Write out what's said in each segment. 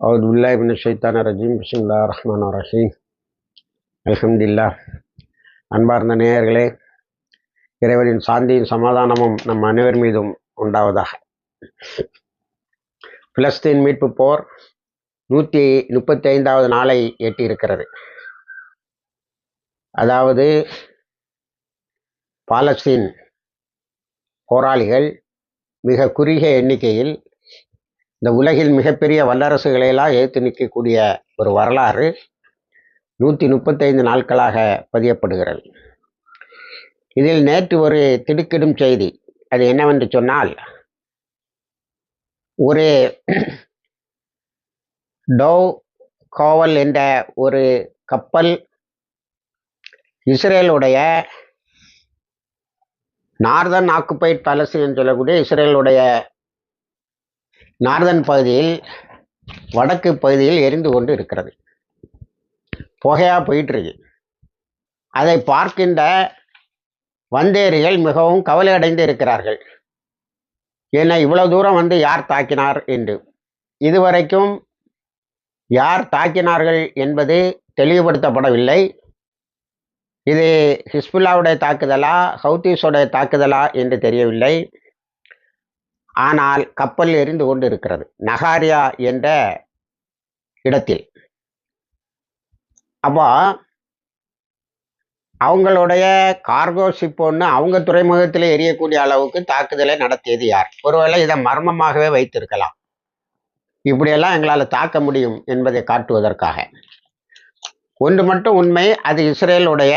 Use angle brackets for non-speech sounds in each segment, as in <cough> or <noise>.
أعوذ بالله من الشيطان الرجيم بسم الله الرحمن الرحيم அல்ஹம்துலில்லா அன்பார்ந்த நேயர்களே இறைவனின் சாந்தியும் சமாதானமும் நம் அனைவர் மீதும் உண்டாவதாக பிலஸ்தீன் மீட்பு போர் நூற்றி முப்பத்தி ஐந்தாவது நாளை எட்டியிருக்கிறது அதாவது பாலஸ்தீன் போராளிகள் மிக குறுகிய எண்ணிக்கையில் இந்த உலகில் மிகப்பெரிய வல்லரசுகளையெல்லாம் ஏற்று நிற்கக்கூடிய ஒரு வரலாறு நூற்றி முப்பத்தைந்து நாட்களாக பதியப்படுகிறது. இதில் நேற்று ஒரு திடுக்கிடும் செய்தி. அது என்னவென்று சொன்னால் ஒரு டோவ் கோவல் என்ற ஒரு கப்பல் இஸ்ரேலுடைய நார்தன் ஆக்குபைட் பாலஸ்தீன் சொல்லக்கூடிய இஸ்ரேலுடைய நார்தன் பகுதியில் வடக்கு பகுதியில் எரிந்து கொண்டு இருக்கிறது. புகையாக போயிட்டுருக்கு. அதை பார்க்கின்ற வந்தேரிகள் மிகவும் கவலை அடைந்து இருக்கிறார்கள். என்னை இவ்வளோ தூரம் வந்து யார் தாக்கினார்? என்று. இதுவரைக்கும் யார் தாக்கினார்கள் என்பது தெளிவுபடுத்தப்படவில்லை. இது ஹிஸ்புல்லாவுடைய தாக்குதலா ஹவுத்தீஸோடைய தாக்குதலா என்று தெரியவில்லை. ஆனால் கப்பல் எரிந்து கொண்டு இருக்கிறது நகாரியா என்ற இடத்தில். அப்போ அவங்களுடைய கார்கோ ஷிப் ஒன்று அவங்க துறைமுகத்தில் எரியக்கூடிய அளவுக்கு தாக்குதலை நடத்தியது யார்? ஒருவேளை இதை மர்மமாகவே வைத்திருக்கலாம். இப்படியெல்லாம் எங்களால் தாக்க முடியும் என்பதை காட்டுவதற்காக. ஒன்று மட்டும் உண்மை அது இஸ்ரேலுடைய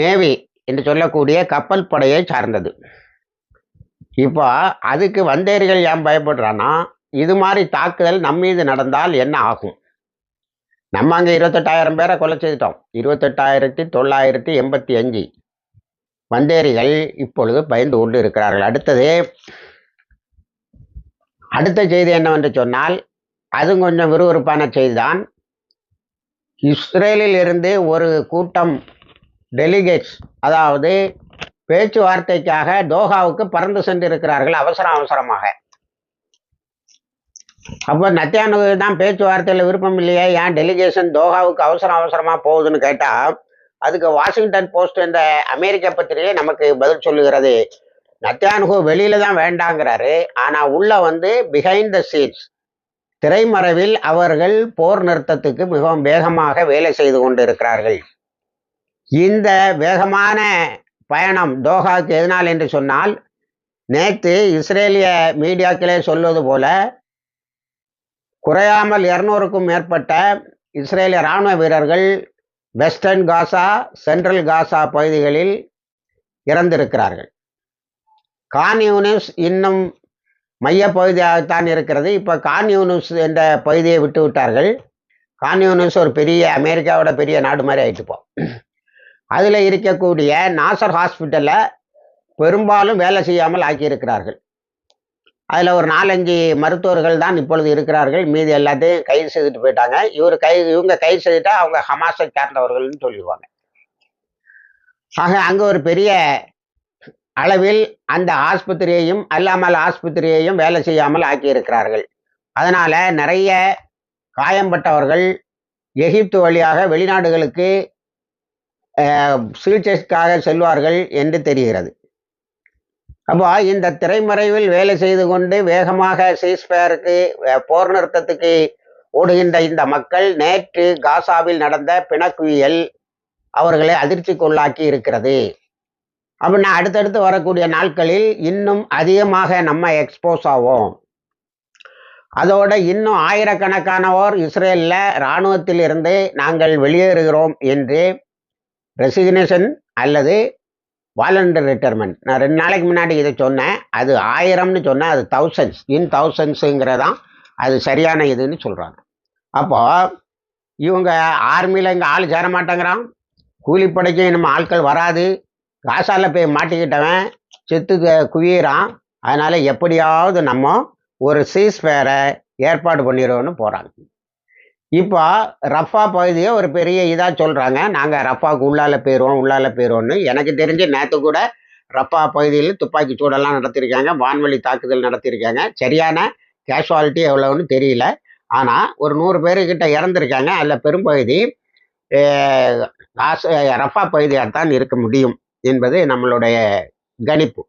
நேவி என்று சொல்லக்கூடிய கப்பல் படையை சார்ந்தது. இப்போ அதுக்கு வந்தேரிகள் ஏன் பயப்படுறான்னா இது மாதிரி தாக்குதல் நம்ம மீது நடந்தால் என்ன ஆகும்? நம்ம அங்கே இருபத்தெட்டாயிரம் பேரை கொலை செய்துட்டோம். இருபத்தெட்டாயிரத்தி தொள்ளாயிரத்தி எண்பத்தி அஞ்சு. வந்தேரிகள் இப்பொழுது பயந்து கொண்டு இருக்கிறார்கள். அடுத்தது அடுத்த செய்தி என்னவென்று சொன்னால் அது கொஞ்சம் விறுவிறுப்பான செய்தி தான் இஸ்ரேலில் இருந்து ஒரு கூட்டம் டெலிகேட்ஸ் அதாவது பேச்சுவார்த்தைக்காக தோஹாவுக்கு பறந்து சென்றிருக்கிறார்கள் அவசர அவசரமாக. அப்போ நத்தியானு தான் பேச்சுவார்த்தையில் விருப்பம் இல்லையா? ஏன் டெலிகேஷன் தோஹாவுக்கு அவசரம் அவசரமாக போகுதுன்னு கேட்டால் அதுக்கு வாஷிங்டன் போஸ்ட் என்ற அமெரிக்க பத்திரிகை நமக்கு பதில் சொல்லுகிறது. நத்தியானுகு வெளியில தான் வேண்டாங்கிறாரு. ஆனால் உள்ள வந்து பிஹைண்ட் த சீட்ஸ் திரைமறைவில் அவர்கள் போர் நிறுத்தத்துக்கு மிகவும் வேகமாக வேலை செய்து கொண்டு இருக்கிறார்கள் இந்த வேகமான பயணம். தோஹாவுக்கு எதனால் என்று சொன்னால் நேற்று இஸ்ரேலிய மீடியாக்களே சொல்வது போல குறையாமல் இருநூறுக்கும் மேற்பட்ட இஸ்ரேலிய இராணுவ வீரர்கள் வெஸ்டர்ன் காசா சென்ட்ரல் காசா பகுதிகளில் இறந்திருக்கிறார்கள். கான் யூனிஸ் இன்னும் மையப்பகுதியாகத்தான் இருக்கிறது. இப்போ கான் யூனிஸ் என்ற பகுதியை விட்டு விட்டார்கள் கான் யூனிஸ் ஒரு பெரிய அமெரிக்காவோட பெரிய நாடு மாதிரி ஆயிட்டுப்போம். அதில் இருக்கக்கூடிய நாசர் ஹாஸ்பிட்டலில் பெரும்பாலும் வேலை செய்யாமல் ஆக்கியிருக்கிறார்கள். அதில் ஒரு நாலஞ்சு மருத்துவர்கள் தான் இப்பொழுது இருக்கிறார்கள். மீதி எல்லாத்தையும் கைது செய்துட்டு போயிட்டாங்க. இவர் கைது இவங்க கைது செய்துட்டா அவங்க ஹமாஸை சார்ந்தவர்கள்னு சொல்லிடுவாங்க. ஆக அங்கே ஒரு பெரிய அளவில் அந்த ஆஸ்பத்திரியையும் அல்லாமல் ஆஸ்பத்திரியையும் வேலை செய்யாமல் ஆக்கியிருக்கிறார்கள். அதனால் நிறைய காயம்பட்டவர்கள் எகிப்து வழியாக வெளிநாடுகளுக்கு சிகிச்சைக்காக செல்வார்கள் என்று தெரிகிறது. அப்போ இந்த திரைமறைவில் வேலை செய்து கொண்டு வேகமாக சீஸ்பேருக்கு போர் நிறுத்தத்துக்கு ஓடுகின்ற இந்த மக்கள் நேற்று காசாவில் நடந்த பிணக்குவியல் அவர்களை அதிர்ச்சிக்குள்ளாக்கி இருக்கிறது. அப்படின்னா அடுத்தடுத்து வரக்கூடிய நாட்களில் இன்னும் அதிகமாக நம்ம எக்ஸ்போஸ் ஆவோம். அதோட இன்னும் ஆயிரக்கணக்கானவோர் இஸ்ரேலில் இராணுவத்தில் இருந்து நாங்கள் வெளியேறுகிறோம் என்று ரெசிக்னேஷன் அல்லது வாலண்டர் ரிட்டைர்மெண்ட் நான் ரெண்டு நாளைக்கு முன்னாடி இதை சொன்னேன். அது ஆயிரம்னு சொன்னேன் அது தௌசண்ட்ஸ் இன் தௌசண்ட்ஸுங்கிறதான் அது சரியான இதுன்னு சொல்கிறாங்க அப்போ இவங்க ஆர்மியில் இங்கே ஆள் சேர மாட்டேங்கிறான் கூலிப்படைக்கு நம்ம ஆட்கள் வராது. காசால போய் மாட்டிக்கிட்டவன் செத்து குவியிறான். அதனால் எப்படியாவது நம்ம ஒரு சீஸ் ஃபேரை ஏற்பாடு பண்ணிடுவோன்னு போகிறாங்க இப்போ ரஃபா பகுதியை ஒரு பெரிய இதாக சொல்கிறாங்க. நாங்கள் ரஃபாவுக்கு உள்ளால போயிடுவோம் உள்ளால போயிடுவோம்னு. எனக்கு தெரிஞ்சு நேற்று கூட ரஃபா பகுதியில் துப்பாக்கி சூடெல்லாம் நடத்தியிருக்காங்க வான்வழி தாக்குதல் நடத்தியிருக்காங்க. சரியான கேஷுவாலிட்டி எவ்வளோன்னு தெரியல. ஆனால் ஒரு நூறு பேருக்கிட்ட இறந்துருக்காங்க. அதில் பெரும்பகுதி காசு ரஃபா பகுதியாக தான் இருக்க முடியும் என்பது நம்மளுடைய கணிப்பு.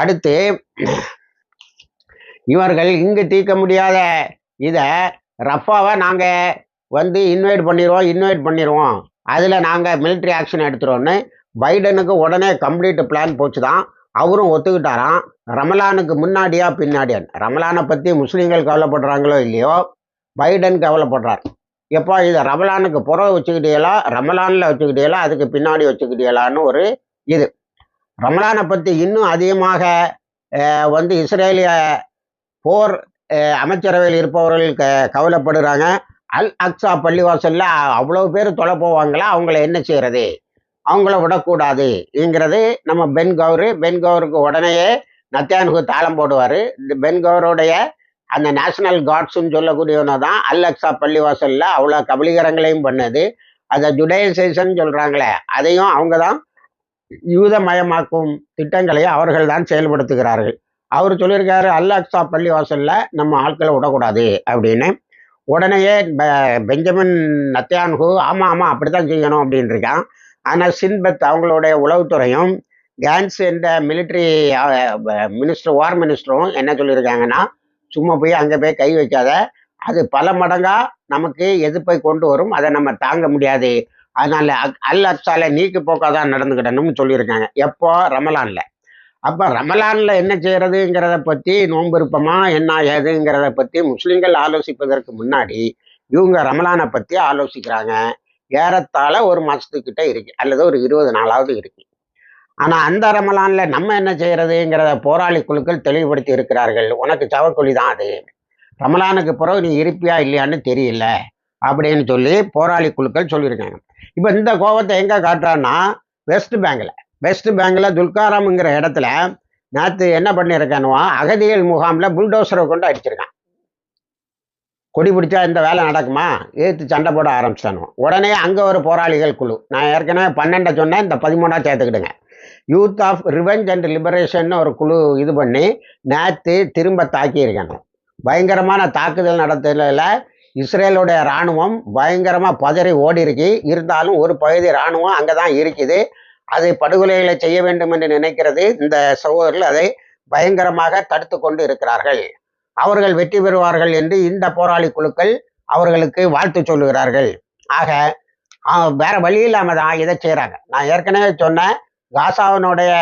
அடுத்து இவர்கள் இங்கு தீர்க்க முடியாத இதை ரஃபாவை நாங்கள் வந்து இன்வைட் பண்ணிடுவோம் இன்வைட் பண்ணிடுவோம் அதில் நாங்கள் மிலிட்ரி ஆக்ஷன் எடுத்துருவோன்னு பைடனுக்கு உடனே கம்ப்ளீட் பிளான் போச்சு தான் அவரும் ஒத்துக்கிட்டாராம். ரமலானுக்கு முன்னாடியா பின்னாடியா? ரமலானை பற்றி முஸ்லீம்கள் கவலைப்படுறாங்களோ இல்லையோ? பைடன் கவலைப்படுறார். எப்போ இதை ரமலானுக்கு புறவு வச்சுக்கிட்டீங்களா ரமலானில் வச்சுக்கிட்டீங்களா அதுக்கு பின்னாடி வச்சுக்கிட்டீங்களான்னு ஒரு இது. ரமலானை பற்றி இன்னும் அதிகமாக வந்து இஸ்ரேலிய போர் அமைச்சரவையில் இருப்பவர்கள் க கவலைப்படுறாங்க. அல் அக்ஸா பள்ளிவாசல்ல அவ்வளோ பேர் தொலை போவாங்களா? அவங்கள என்ன செய்யறது? அவங்கள விடக்கூடாது என்கிறது நம்ம பென் கவுரு. பென் கவுருக்கு உடனேயே நத்தியானுக்கு தாளம் போடுவார். இந்த பென் கவுருடைய அந்த நேஷனல் காட்ஸ்ன்னு சொல்லக்கூடியவன தான் அல் அக்ஸா பள்ளிவாசலில் அவ்வளோ கபலீகரங்களையும் பண்ணது. அதை ஜுடைசேஷன் சொல்கிறாங்களே அதையும் அவங்க தான் யூதமயமாக்கும் திட்டங்களையும் அவர்கள் தான் செயல்படுத்துகிறார்கள். அவர் சொல்லியிருக்காரு அல்லாக்சா அக்ஸா பள்ளிவாசல்ல நம்ம ஆட்களை விடக்கூடாது அப்படின்னு. உடனேயே பெஞ்சமின் நத்தியான்கு ஆமாம் ஆமாம் அப்படி தான் செய்யணும் அப்படின்னு இருக்கான் ஆனால் சின்பத் அவங்களுடைய உளவுத்துறையும் கேன்ஸ் என்ற மிலிட்ரி மினிஸ்டர் வார் மினிஸ்டரும் என்ன சொல்லியிருக்காங்கன்னா சும்மா போய் அங்கே போய் கை வைக்காத. அது பல மடங்காக நமக்கு எதிர்ப்பை கொண்டு வரும் அதை நம்ம தாங்க முடியாது. அதனால அக்- அல் அக்ஸால நீக்கு போக்காக தான் நடந்துக்கிடணும்னு சொல்லியிருக்காங்க. எப்போ? ரமலான்ல. அப்போ ரமலானில் என்ன செய்கிறதுங்கிறத பற்றி நோன்புருப்பமா என்ன ஏதுங்கிறத பற்றி முஸ்லீம்கள் ஆலோசிப்பதற்கு முன்னாடி இவங்க ரமலானை பற்றி ஆலோசிக்கிறாங்க. ஏறத்தாழ ஒரு மாதத்துக்கிட்ட இருக்கு. அல்லது ஒரு இருபது நாளாவது இருக்கு. ஆனால் அந்த ரமலானில் நம்ம என்ன செய்கிறதுங்கிறத போராளி குழுக்கள் தெளிவுபடுத்தி இருக்கிறார்கள். உனக்கு சவக்கொழி தான் அது. ரமலானுக்கு பிறகு நீ இருப்பியா இல்லையான்னு தெரியல. அப்படின்னு சொல்லி போராளி குழுக்கள் சொல்லியிருக்காங்க. இப்போ இந்த கோபத்தை எங்கே காட்டுறான்னா வெஸ்ட் பேங்கில். வெஸ்ட் பேங்கில் துல்காராம்ங்கிற இடத்துல நேற்று என்ன பண்ணியிருக்கானுவா அகதிகள் முகாமில் புல்டோசரை கொண்டு அடிச்சிருக்கான். கொடி பிடிச்சா இந்த வேலை நடக்குமா? ஏற்று சண்டை போட ஆரம்பிச்சானுவோம் உடனே அங்கே ஒரு போராளிகள் குழு. நான் ஏற்கனவே பன்னெண்டை சொன்னேன் இந்த பதிமூணா சேர்த்துக்கிடுங்க. Youth of revenge and liberation ஒரு குழு இது பண்ணி நேற்று திரும்ப தாக்கியிருக்காங்க பயங்கரமான தாக்குதல் நடத்தல இஸ்ரேலுடைய இராணுவம் பயங்கரமாக பதறி ஓடி இருக்கு இருந்தாலும் ஒரு பகுதி இராணுவம் அங்கே தான் இருக்குது. அது படுகொலைகளை செய்ய வேண்டும் என்று நினைக்கிறது. இந்த சகோதரர்கள் அதை பயங்கரமாக தடுத்து கொண்டு இருக்கிறார்கள். அவர்கள் வெற்றி பெறுவார்கள் என்று இந்த போராளி குழுக்கள் அவர்களுக்கு வாழ்த்து சொல்லுகிறார்கள். ஆக வேற வழி இல்லாம தான் இதை செய்கிறாங்க நான் ஏற்கனவே சொன்னேன் காசாவினுடைய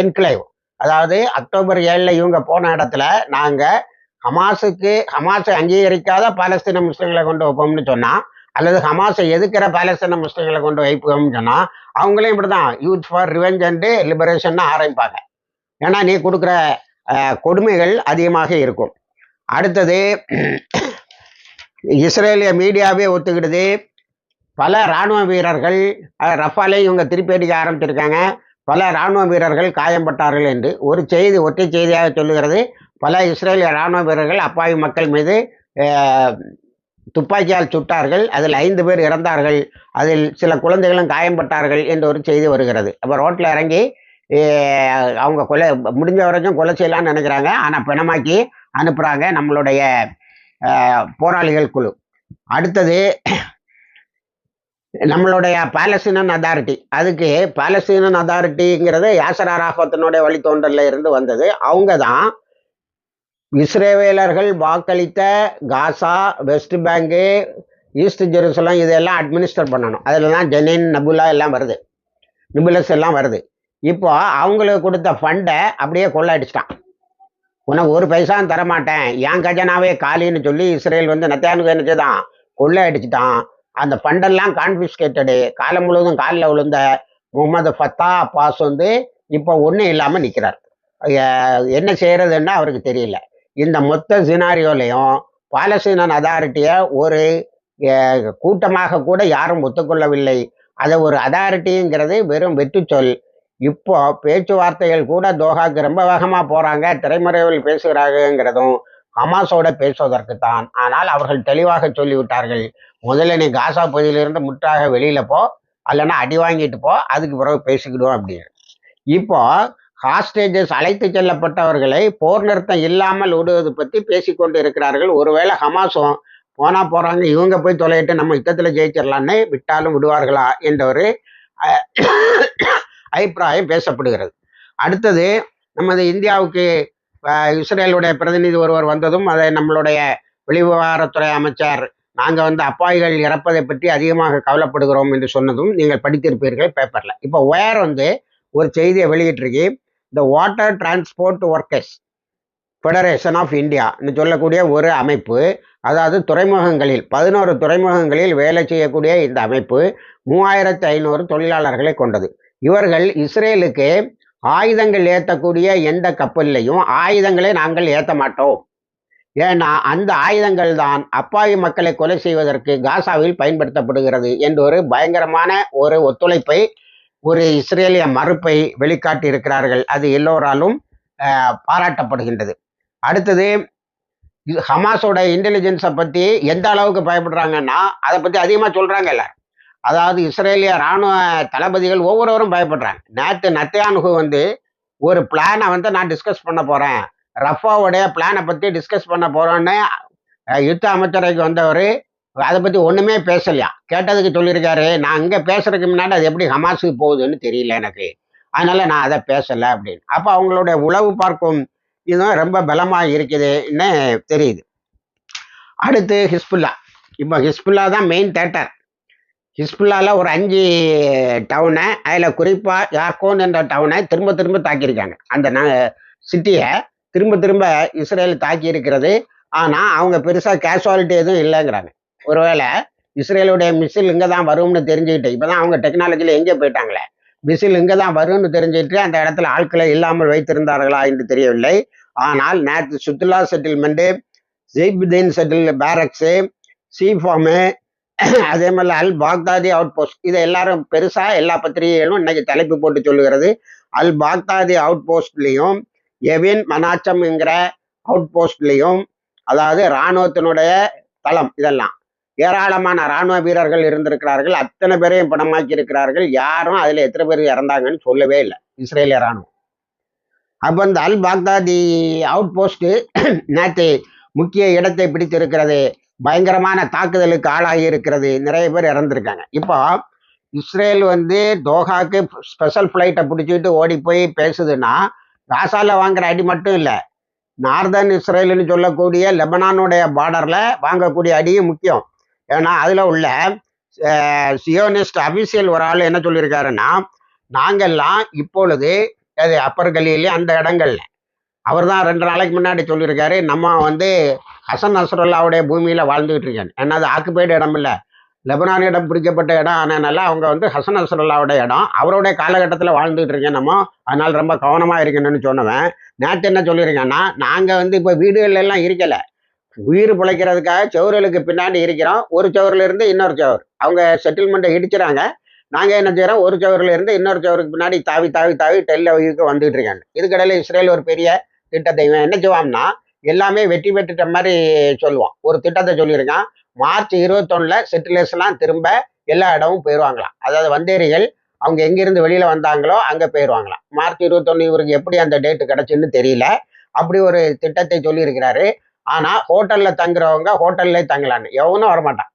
என்க்ளைவ் அதாவது அக்டோபர் ஏழில் இவங்க போன இடத்துல நாங்கள் ஹமாஸுக்கு ஹமாஸை அங்கீகரிக்காத பாலஸ்தீன முஸ்லீம்களை கொண்டு வைப்போம்னு சொன்னால் அல்லது ஹமாஸை எதுக்கிற பாலஸ்தீன முஸ்லீம்களை கொண்டு வைப்போம்னு சொன்னால் அவங்களையும் இப்படிதான் youth for revenge and liberation ஆரம்பிப்பாங்க ஏன்னா நீ கொடுக்குற கொடுமைகள் அதிகமாக இருக்கும். அடுத்தது இஸ்ரேலிய மீடியாவே ஒத்துக்கிடுது. பல இராணுவ வீரர்கள் ரஃபாலே இவங்க திருப்பி அடிக்க ஆரம்பிச்சிருக்காங்க. பல இராணுவ வீரர்கள் காயம்பட்டார்கள் என்று. ஒரு செய்தி ஒற்றை செய்தியாக சொல்லுகிறது. பல இஸ்ரேலிய இராணுவ வீரர்கள் அப்பாவி மக்கள் மீது துப்பாக்கியால் சுட்டார்கள் அதில் ஐந்து பேர் இறந்தார்கள் அதில் சில குழந்தைகளும் காயம்பட்டார்கள் என்று ஒரு செய்தி வருகிறது. அப்போ ரோட்டில் இறங்கி அவங்க கொலை முடிஞ்ச வரைக்கும் கொலை செய்யலாம்னு நினைக்கிறாங்க. ஆனால் பிணமாக்கி அனுப்புகிறாங்க நம்மளுடைய போராளிகள் குழு. அடுத்தது நம்மளுடைய பாலஸ்தீனன் அதாரிட்டி. அதுக்கு பாலஸ்தீனன் அதாரிட்டிங்கிறது யாசர் அராஃபத்தினுடைய வழித்தோன்றலில் இருந்து வந்தது. அவங்க தான் இஸ்ரேவேலர்கள் வாக்களித்த Gaza West Bank East Jerusalem இதெல்லாம் அட்மினிஸ்டர் பண்ணணும். அதில் தான் ஜெனின் நபுலா எல்லாம் வருது. நிபுலஸ் எல்லாம் வருது. இப்போ அவங்களுக்கு கொடுத்த ஃபண்டை அப்படியே கொள்ளடிச்சிட்டான் உனக்கு ஒரு பைசாவும் தரமாட்டேன். என் கஜனாவே காலின்னு சொல்லி இஸ்ரேல் வந்து நத்தியானுக்கு என்ன செய்தான் கொள்ளை அந்த ஃபண்டெல்லாம் கான்ஃபிஸ்கேட்டடு காலம் முழுவதும் காலில் விழுந்த முகமது ஃபத்தா அப்பாஸ் வந்து இப்போ ஒன்றும் இல்லாமல் நிற்கிறார் என்ன செய்கிறதுன்னு அவருக்கு தெரியல. இந்த மொத்த சினாரியோலையும் பாலஸ்தீனன் அதாரிட்டியை ஒரு கூட்டமாக கூட யாரும் ஒத்துக்கொள்ளவில்லை. அதை ஒரு அதாரிட்டிங்கிறது வெறும் வெற்று சொல் இப்போ பேச்சுவார்த்தைகள் கூட தோஹாக்கு ரொம்ப வேகமாக போகிறாங்க திரைமறைவில் பேசுகிறாங்கிறதும் ஹமாஸோட பேசுவதற்கு தான் ஆனால் அவர்கள் தெளிவாக சொல்லிவிட்டார்கள் முதல்ல நீ காசா பகுதியிலிருந்து முற்றாக வெளியில போ அல்லனா அடி வாங்கிட்டு போ அதுக்கு பிறகு பேசிக்கிடுவோம் அப்படின்னு. இப்போ ஹாஸ்டேஜஸ் அழைத்து செல்லப்பட்டவர்களை போர் நிறுத்தம் இல்லாமல் விடுவது பற்றி பேசிக்கொண்டு இருக்கிறார்கள் ஒருவேளை ஹமாஸும் போனா போறாங்க இவங்க போய் தொலையிட்டு நம்ம யுத்தத்தில் ஜெயிச்சிடலான்னு விட்டாலும் விடுவார்களா என்ற ஒரு அபிப்பிராயம் பேசப்படுகிறது. அடுத்தது நமது இந்தியாவுக்கு இஸ்ரேலுடைய பிரதிநிதி ஒருவர் வந்ததும் அதை நம்மளுடைய வெளிவிவகாரத்துறை அமைச்சர் நாங்கள் வந்து அப்பாய்கள் இறப்பதை பற்றி அதிகமாக கவலைப்படுகிறோம் என்று சொன்னதும் நீங்கள் படித்திருப்பீர்கள் பேப்பரில். இப்போ ஒயர் வந்து ஒரு செய்தியை வெளியிட்டிருக்கு. The water transport workers federation of இந்தியான்னு சொல்லக்கூடிய ஒரு அமைப்பு அதாவது துறைமுகங்களில் பதினோரு துறைமுகங்களில் வேலை செய்யக்கூடிய இந்த அமைப்பு மூவாயிரத்து ஐநூறு தொழிலாளர்களை கொண்டது. இவர்கள் இஸ்ரேலுக்கு ஆயுதங்கள் ஏற்றக்கூடிய எந்த கப்பல்லையும் ஆயுதங்களை நாங்கள் ஏற்ற மாட்டோம். ஏன்னா அந்த ஆயுதங்கள் தான் அப்பாவி மக்களை கொலை செய்வதற்கு காசாவில் பயன்படுத்தப்படுகிறது என்று ஒரு பயங்கரமான ஒரு ஒத்துழைப்பை ஒரு இஸ்ரேலிய மறுப்பை வெளிக்காட்டி இருக்கிறார்கள். அது எல்லோராலும் பாராட்டப்படுகின்றது. அடுத்தது இது ஹமாஸோட இன்டெலிஜென்ஸை பற்றி எந்த அளவுக்கு பயப்படுறாங்கன்னா அதை பற்றி அதிகமாக சொல்கிறாங்கல்ல அதாவது இஸ்ரேலிய இராணுவ தளபதிகள் ஒவ்வொருவரும் பயப்படுறாங்க. நேற்று நத்தியானுகு வந்து ஒரு பிளானை வந்து நான் டிஸ்கஸ் பண்ண போகிறேன் ரஃபாவுடைய பிளானை பற்றி டிஸ்கஸ் பண்ண போகிறோன்னு யுத்த அமைச்சரைக்கு வந்தவர் அதை பற்றி ஒன்றுமே பேசலையா? கேட்டதுக்கு சொல்லியிருக்காரு. நான் இங்கே பேசுறதுக்கு முன்னாடி அது எப்படி ஹமாஸுக்கு போகுதுன்னு தெரியல எனக்கு. அதனால நான் அதை பேசலை அப்படின்னு. அப்போ அவங்களுடைய உளவு பார்க்கும் இதுவும் ரொம்ப பலமாக இருக்குதுன்னு தெரியுது. அடுத்து ஹிஸ்புல்லா. இப்போ ஹிஸ்புல்லா தான் மெயின் தேட்டர் ஹிஸ்புல்லாவில் ஒரு அஞ்சு டவுனை அதில் குறிப்பாக யார்கோன் என்ற டவுனை திரும்ப திரும்ப தாக்கியிருக்காங்க. அந்த ந சிட்டியை திரும்ப திரும்ப இஸ்ரேல் தாக்கி இருக்கிறது ஆனால் அவங்க பெருசாக கேஷுவாலிட்டி எதுவும் இல்லைங்கிறாங்க. ஒருவேளை இஸ்ரேலுடைய மிசில் இங்கே தான் வரும்னு தெரிஞ்சுக்கிட்டு இப்போ தான் அவங்க டெக்னாலஜியில் எங்கே போயிட்டாங்களே. மிசில் இங்கே தான் வரும்னு தெரிஞ்சுக்கிட்டு அந்த இடத்துல ஆட்களை இல்லாமல் வைத்திருந்தார்களா என்று தெரியவில்லை. ஆனால் நேற்று சுற்றுலா செட்டில்மெண்ட்டு ஜெய்புதீன் செட்டில் பேரக்ஸு சீஃபாமு அதே மாதிரி அல் பாக்தாதி அவுட் போஸ்ட் இதை எல்லாரும் பெருசாக எல்லா பத்திரிகைகளும் இன்னைக்கு தலைப்பு போட்டு சொல்லுகிறது. அல் பாக்தாதி அவுட் போஸ்ட்லேயும் எவின் மனாச்சம்ங்கிற அவுட் போஸ்ட்லேயும் அதாவது இராணுவத்தினுடைய தளம் இதெல்லாம். ஏராளமான இராணுவ வீரர்கள் இருந்திருக்கிறார்கள். அத்தனை பேரையும் பணமாக்கி இருக்கிறார்கள் யாரும் அதில் எத்தனை பேர் இறந்தாங்கன்னு சொல்லவே இல்லை. இஸ்ரேலிய இராணுவம். அப்போ இந்த அல் பாக்தாதி அவுட் போஸ்ட்டு <clears throat> நேற்று முக்கிய இடத்தை பிடித்திருக்கிறது. பயங்கரமான தாக்குதலுக்கு ஆளாகி இருக்கிறது. நிறைய பேர் இறந்துருக்காங்க. இப்போ இஸ்ரேல் வந்து தோஹாக்கு ஸ்பெஷல் ஃப்ளைட்டை பிடிச்சிட்டு ஓடி போய் பேசுதுன்னா காசால வாங்குற அடி மட்டும் இல்லை. நார்தர்ன் இஸ்ரேல்னு சொல்லக்கூடிய லெபனானுடைய பார்டரில் வாங்கக்கூடிய அடியும் முக்கியம். ஏன்னா அதில் உள்ள சியோனிஸ்ட் அபிஷியல் ஒரு ஆள் என்ன சொல்லியிருக்காருன்னா நாங்கள்லாம் இப்பொழுது அது அப்பர் கலியிலே அந்த இடங்கள்ல. அவர் தான் ரெண்டு நாளைக்கு முன்னாடி சொல்லியிருக்காரு நம்ம வந்து ஹசன் நஸ்ரல்லாவுடைய பூமியில் வாழ்ந்துகிட்டு இருக்கேன். ஏன்னா அது ஆக்குபைடு இடம் இல்லை. லெபனானிடம் பிடிக்கப்பட்ட இடம் ஆனதுனால அவங்க வந்து ஹசன் நஸ்ரல்லாவோட இடம். அவருடைய காலகட்டத்தில் வாழ்ந்துகிட்டு இருக்கேன் நம்ம. அதனால் ரொம்ப கவனமாக இருக்கணும்னு சொன்னவன். நேற்று என்ன சொல்லியிருக்கேன்னா நாங்கள் வந்து இப்போ வீடுகள்ல எல்லாம் இருக்கலை. உயிர் பிழைக்கிறதுக்காக சவுரலுக்கு பின்னாடி இருக்கிறோம். ஒரு செவரில் இருந்து இன்னொரு சவர் அவங்க செட்டில்மெண்ட்டை இடிச்சுறாங்க. நாங்கள் என்ன செய்கிறோம் ஒரு செவரில் இருந்து இன்னொரு சவருக்கு பின்னாடி தாவி தாவி தாவி டெல்ல வகைக்கு வந்துகிட்டு இருக்காங்க. இதுக்கடையில் இஸ்ரேல் ஒரு பெரிய திட்டத்தை இவன் என்ன செய்வான்னா எல்லாமே வெற்றி பெற்றுட்ட மாதிரி சொல்லுவான். ஒரு திட்டத்தை சொல்லியிருக்கான். மார்ச் இருபத்தொன்னில் செட்டிலர்ஸ்லாம் திரும்ப எல்லா இடமும் போயிடுவாங்களாம் அதாவது வந்தேரிகள் அவங்க எங்கேருந்து வெளியில் வந்தாங்களோ அங்கே போயிடுவாங்களாம் மார்ச் இருபத்தொன்று இவருக்கு எப்படி அந்த டேட்டு கிடச்சுன்னு தெரியல. அப்படி ஒரு திட்டத்தை சொல்லியிருக்கிறாரு. ஆனால் ஹோட்டலில் தங்குறவங்க ஹோட்டல்லே தங்கலான்னு. எவனும் வரமாட்டான்.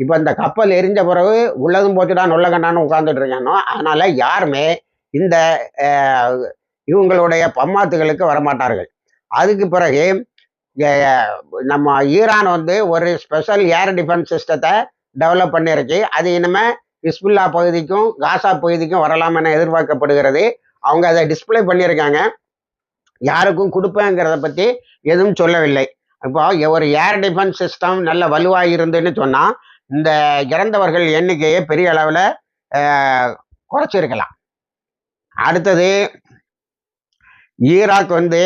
இப்போ இந்த கப்பல் எரிஞ்ச பிறகு உள்ளதும் போச்சுடா நொல்ல கண்டான்னு உட்காந்துட்டு இருக்கானோ அதனால யாருமே இந்த இவங்களுடைய பம்மாத்துகளுக்கு வரமாட்டார்கள். அதுக்கு பிறகு நம்ம ஈரான் வந்து ஒரு ஸ்பெஷல் ஏர் டிஃபென்ஸ் சிஸ்டத்தை டெவலப் பண்ணியிருக்கு. அது இனிமே ஹிஸ்புல்லா பகுதிக்கும் காசா பகுதிக்கும் வரலாம் என எதிர்பார்க்கப்படுகிறது. அவங்க அதை டிஸ்பிளே பண்ணியிருக்காங்க. யாருக்கும் கொடுப்பேங்கிறத பற்றி எதுவும் சொல்லவில்லை. இப்போ ஒரு ஏர் டிஃபென்ஸ் சிஸ்டம் நல்ல வலுவாக இருந்துன்னு சொன்னால் இந்த இறந்தவர்கள் எண்ணிக்கையை பெரிய அளவில் குறைச்சிருக்கலாம். அடுத்தது ஈராக் வந்து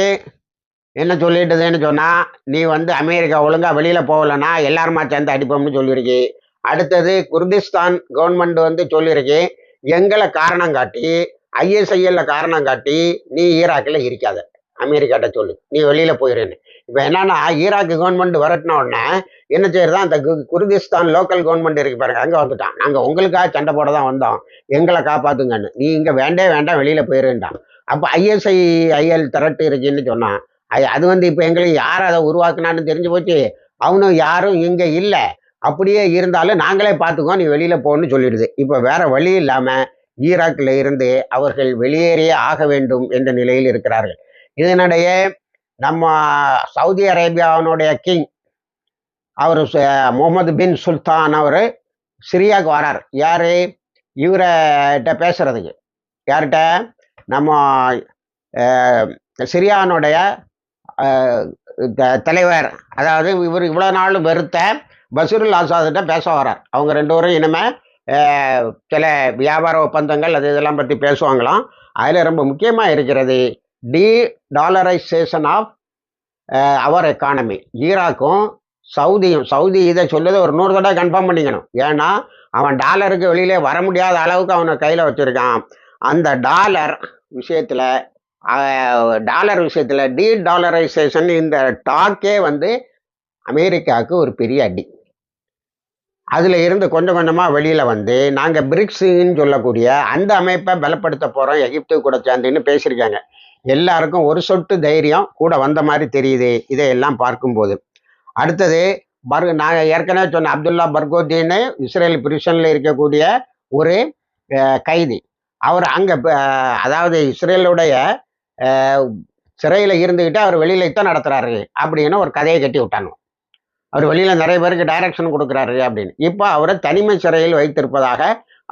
என்ன சொல்லிட்டுதுன்னு சொன்னால் நீ வந்து அமெரிக்கா ஒழுங்காக வெளியில் போகலன்னா எல்லாருமா சேர்ந்து அடிப்போம்னு சொல்லியிருக்கு அடுத்தது குர்திஸ்தான் கவர்மெண்ட் வந்து சொல்லியிருக்கு எங்களை காரணம் காட்டி ஐஎஸ்ஐஎல்ல காரணம் காட்டி நீ ஈராக்கில் இருக்காத. அமெரிக்காட்ட சொல்லு. நீ வெளியில் போயிடுன்னு இப்போ என்னன்னா ஈராக் கவர்மெண்ட் வரட்டின உடனே என்ன செய்யறதா அந்த கு- குர்திஸ்தான் லோக்கல் கவர்மெண்ட் இருக்கு பாருங்க அங்கே வந்துட்டான். நாங்கள் உங்களுக்காக சண்டை போட தான் வந்தோம். எங்களை காப்பாத்துங்கன்னு. நீ இங்கே வேண்டே வேண்டாம் வெளியில் போயிருந்தான் அப்போ ஐஎஸ்ஐ ஐஎல் திரட்டு இருக்குன்னு சொன்னான். அது வந்து இப்போ எங்களுக்கு யார் அதை உருவாக்குனான்னு தெரிஞ்சு போச்சு? அவனும் யாரும் இங்கே இல்லை. அப்படியே இருந்தாலும் நாங்களே பார்த்துக்கோ நீ வெளியில் போகணும்னு சொல்லிடுது. இப்போ வேற வழி இல்லாமல் ஈராக்கில் இருந்து அவர்கள் வெளியேறியே ஆக வேண்டும் என்ற நிலையில் இருக்கிறார்கள். இதனிடையே நம்ம சவுதி அரேபியாவினுடைய கிங் அவர் முகமது பின் சுல்தான் அவர் சிரியாவுக்கு வரார். யார்? இவர்கிட்ட பேசுறதுக்கு. யார்கிட்ட? நம்ம சிரியானுடைய த- தலைவர். அதாவது இவர் இவ்வளோ நாள் வெறுத்த பஷீருல் ஆசாத்கிட்ட பேச வரார். அவங்க ரெண்டு பேரும் இனிமேல் சில வியாபார ஒப்பந்தங்கள் அது இதெல்லாம் பற்றி பேசுவாங்களாம். அதில் ரொம்ப முக்கியமாக இருக்கிறது dedollarisation of our economy ஈராக்கும் சவுதியும் சவுதி இதை சொல்லுது ஒரு நூறு தடவை கன்ஃபார்ம் பண்ணிக்கணும். ஏன்னா அவன் டாலருக்கு வெளியிலே வர முடியாத அளவுக்கு அவனை கையில் வச்சுருக்கான். அந்த டாலர் விஷயத்தில் டாலர் விஷயத்தில் டி டாலரைசேஷன் இந்த டாக்கே வந்து அமெரிக்காவுக்கு ஒரு பெரிய அடி. அதில் இருந்து கொஞ்சம் கொஞ்சமாக வெளியில் வந்து நாங்கள் பிரிக்ஸுன்னு சொல்லக்கூடிய அந்த அமைப்பை பலப்படுத்த போகிறோம் எகிப்து கூட சேர்ந்துன்னு பேசியிருக்காங்க. எல்லாருக்கும் ஒரு சொட்டு தைரியம் கூட வந்த மாதிரி தெரியுது. இதையெல்லாம் பார்க்கும்போது. அடுத்தது பர் நாங்கள் ஏற்கனவே சொன்ன அப்துல்லா பர்கோத்தின்னு இஸ்ரேல் பிரிஷனில் இருக்கக்கூடிய ஒரு கைதி. அவர் அங்கே அதாவது இஸ்ரேலுடைய சிறையில் இருந்துக்கிட்டு அவர் வெளியில் தான் நடத்துகிறாரு அப்படின்னு ஒரு கதையை கட்டி விட்டாங்க. அவர் வெளியில் நிறைய பேருக்கு டைரக்ஷன் கொடுக்குறாரு அப்படின்னு. இப்போ அவரை தனிமை சிறையில் வைத்திருப்பதாக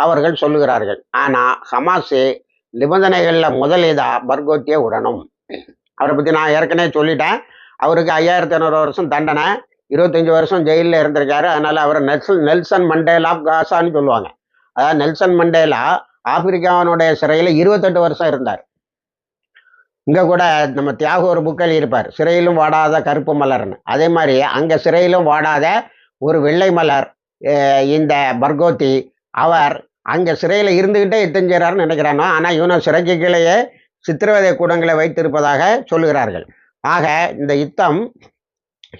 அவர்கள் சொல்லுகிறார்கள். ஆனால் ஹமாஸு நிபந்தனைகளில் முதலீதா பர்கோத்தியை விடணும் அவரை பற்றி நான் ஏற்கனவே சொல்லிட்டேன். அவருக்கு ஐயாயிரத்தி ஐநூறு வருஷம் தண்டனை இருபத்தஞ்சி வருஷம் ஜெயிலில் இருந்திருக்காரு. அதனால் அவரை நெல்சன் நெல்சன் மண்டேலா ஆஃப் காசான்னு சொல்லுவாங்க. அதாவது நெல்சன் மண்டேலா ஆப்பிரிக்காவினுடைய சிறையில் இருபத்தெட்டு வருஷம் இருந்தார். இங்கே கூட நம்ம தியாக ஒரு புக்கில் இருப்பார். சிறையிலும் வாடாத கருப்பு மலர்னு. அதே மாதிரி அங்கே சிறையிலும் வாடாத ஒரு வெள்ளை மலர் இந்த பர்கோத்தி அவர் அங்கே சிறையில் இருந்துக்கிட்டே யுத்தம் செய்கிறாருன்னு நினைக்கிறானோ ஆனால் இவனை சிறைக்கு கீழேயே சித்திரவதை கூடங்களை வைத்திருப்பதாக சொல்லுகிறார்கள். ஆக இந்த யுத்தம்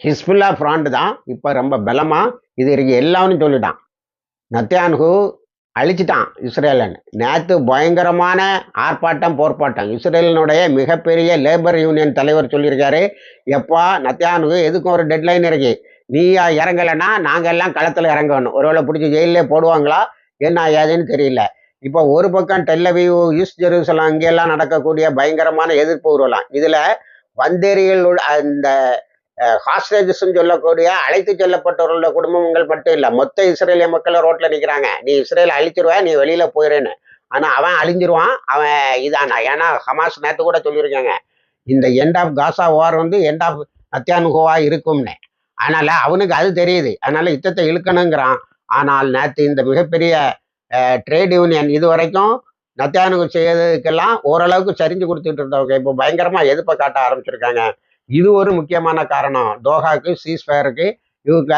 ஹிஸ்புல்லா ஃப்ராண்டு தான். இப்போ ரொம்ப பலமாக இது இருக்கு எல்லாம்னு சொல்லிட்டான். நத்தியான்ஹு அழிச்சிட்டான் இஸ்ரேலன். நேற்று பயங்கரமான ஆர்ப்பாட்டம் போர்ப்பாட்டம். இஸ்ரேலினுடைய மிகப்பெரிய லேபர் யூனியன் தலைவர் சொல்லியிருக்காரு எப்பா நத்தியானுக்கு எதுக்கும் ஒரு டெட்லைன் இருக்கு? நீ இறங்கலைன்னா நாங்கள் எல்லாம் களத்தில் இறங்கணும். ஒருவேளை பிடிச்சி ஜெயிலே போடுவாங்களா? என்ன ஏதுன்னு தெரியல. இப்போ ஒரு பக்கம் டெல்லவியூ ஈஸ்ட் ஜெருசலம் அங்கெல்லாம் நடக்கக்கூடிய பயங்கரமான எதிர்ப்பு உருவலாம் இதில் வந்தேரிகள் அந்த ஹாஸ்டேஜஸ்ன்னு சொல்லக்கூடிய அழைத்து செல்லப்பட்டவர்களோட குடும்பங்கள் மட்டும் இல்லை. மொத்த இஸ்ரேலிய மக்கள் ரோட்டில் நிற்கிறாங்க நீ இஸ்ரேல் அழிச்சிருவ நீ வெளியில் போயிடுன்னு ஆனால் அவன் அழிஞ்சிருவான் அவன் இதானா? ஏன்னா ஹமாஸ் நேற்று கூட சொல்லியிருக்காங்க. இந்த எண்ட் ஆஃப் காசா ஓர் வந்து எண்ட் ஆஃப் அத்தியானுகோவா இருக்கும்னு. அதனால் அவனுக்கு அது தெரியுது. அதனால் யுத்தத்தை இழுக்கணுங்கிறான். ஆனால் நேற்று இந்த மிகப்பெரிய ட்ரேட் யூனியன் இது வரைக்கும் நத்தியானுகு செய்யறதுக்கெல்லாம் ஓரளவுக்கு சரிஞ்சு கொடுத்துட்டு இருந்தவங்க. இப்போ பயங்கரமாக எதிர்ப்பை காட்ட ஆரம்பிச்சிருக்காங்க. இது ஒரு முக்கியமான காரணம். தோஹாக்கு சீஸ்ஃபயருக்கு இவங்க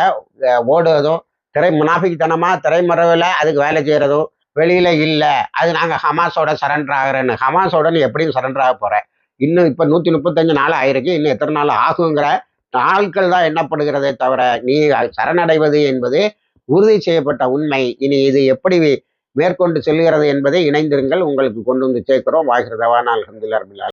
ஓடுவதும் திரை முனாஃபிக்குத்தனமாக திரைமறைவில் அதுக்கு வேலை செய்கிறதும் வெளியில் இல்லை. அது நாங்கள் ஹமாஸோட சரண்டர் ஆகிறேன்னு. ஹமாஸோட நீ எப்படியும் சரண்டர் ஆக போகிறேன் இன்னும் இப்போ நூற்றி முப்பத்தஞ்சு நாள் ஆயிருக்கு. இன்னும் எத்தனை நாள் ஆகுங்கிற நாட்கள் தான் எண்ணப்படுகிறதே தவிர நீ சரணடைவது என்பது உறுதி செய்யப்பட்ட உண்மை. இனி இது எப்படி மேற்கொண்டு செல்கிறது என்பதை இணைந்திருங்கள். உங்களுக்கு கொண்டு வந்து சேர்க்கிறோம். வாகிருதவான் அல்ஹம்துலில்லாஹ் ரபில்